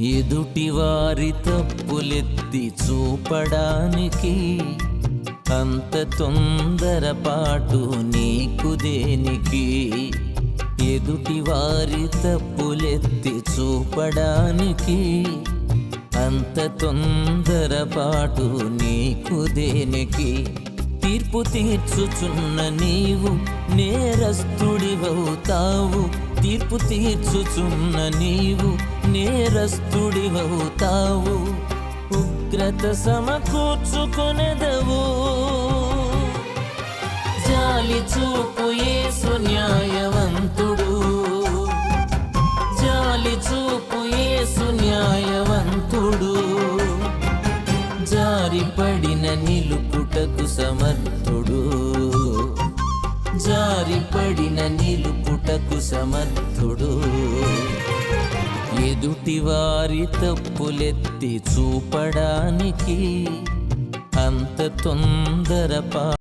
ఎదుటివారి తప్పులెత్తి చూపడానికి అంత తొందరపాటు నీకు దేనికి? ఎదుటివారి తప్పులెత్తి చూపడానికి అంత తొందరపాటు నీకు దేనికి? తీర్పు తీర్చుచున్న నీవు నేరస్తుడివవుతావు. తీర్పు తీర్చుచున్న నీవు నేరస్తుడివవుతావు ఉగ్రత సమకూర్చుకొనెదవు జాలి చూపు ఏసు న్యాయవంతుడు. జాలి చూపు ఏసు న్యాయవంతుడు. జారిపడిన నిలుపుటకు సమర్థుడు. జారిపడిన నిలుపుటకు సమర్థుడు. ఎదుటివారి తప్పులెత్తి చూపడానికి అంత తొందరపా